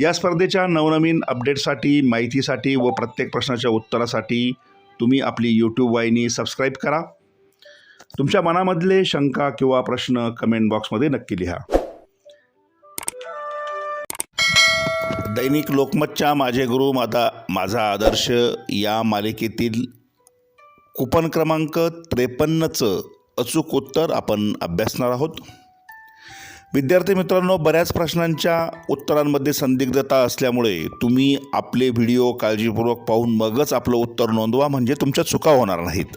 या स्पर्धेच्या नवनवीन अपडेटसाठी माहितीसाठी व प्रत्येक प्रश्नाच्या उत्तरासाठी तुम्ही आपली यूट्यूब वाहिनी सबस्क्राईब करा. तुमच्या मनामधले शंका किंवा प्रश्न कमेंट बॉक्समध्ये नक्की लिहा. दैनिक लोकमतच्या माझे गुरु माझा माझा आदर्श या मालिकेतील कुपन क्रमांक त्रेपन्नचं अचूक उत्तर आपण अभ्यासणार आहोत. विद्यार्थी मित्रांनो बऱ्याच प्रश्नांच्या उत्तरांमध्ये संदिग्धता असल्यामुळे तुम्ही आपले व्हिडिओ काळजीपूर्वक पाहून मगच आपलं उत्तर नोंदवा म्हणजे तुमच्या चुका होणार नाहीत.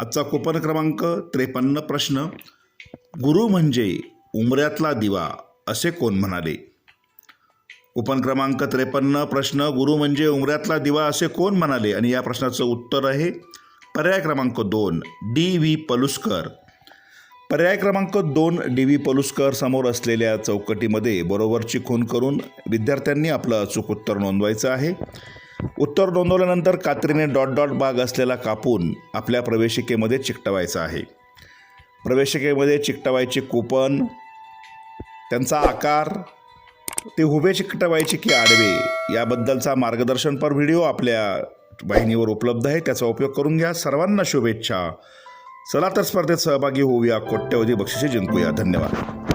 आजचा कुपन क्रमांक त्रेपन्न प्रश्न गुरु म्हणजे उमऱ्यातला दिवा असे कोण म्हणाले? कुपन क्रमांक त्रेपन्न प्रश्न गुरु म्हणजे उमऱ्यातला दिवा असे कोण म्हणाले? आणि या प्रश्नाचं उत्तर आहे पर्याय क्रमांक दोन डी व्ही पलुस्कर. पर्याय क्रमांक दोन डी व्ही पलुस्कर समोर असलेल्या चौकटीमध्ये बरोबरची खून करून विद्यार्थ्यांनी आपलं अचूक उत्तर नोंदवायचं आहे. उत्तर नोंदवल्यानंतर कात्रीने डॉट डॉट भाग असलेला कापून आपल्या प्रवेशिकेमध्ये चिकटवायचा आहे. प्रवेशिकेमध्ये चिकटवायचे कुपन त्यांचा आकार ते उभे चिकटवायचे की आडवे याबद्दलचा मार्गदर्शनपर व्हिडिओ आपल्या वाहिनीवर उपलब्ध आहे. त्याचा उपयोग करून घ्या. सर्वांना शुभेच्छा. चला तर स्पर्धेत सहभागी होऊया. कोट्यवधी बक्षिसे जिंकूया. धन्यवाद.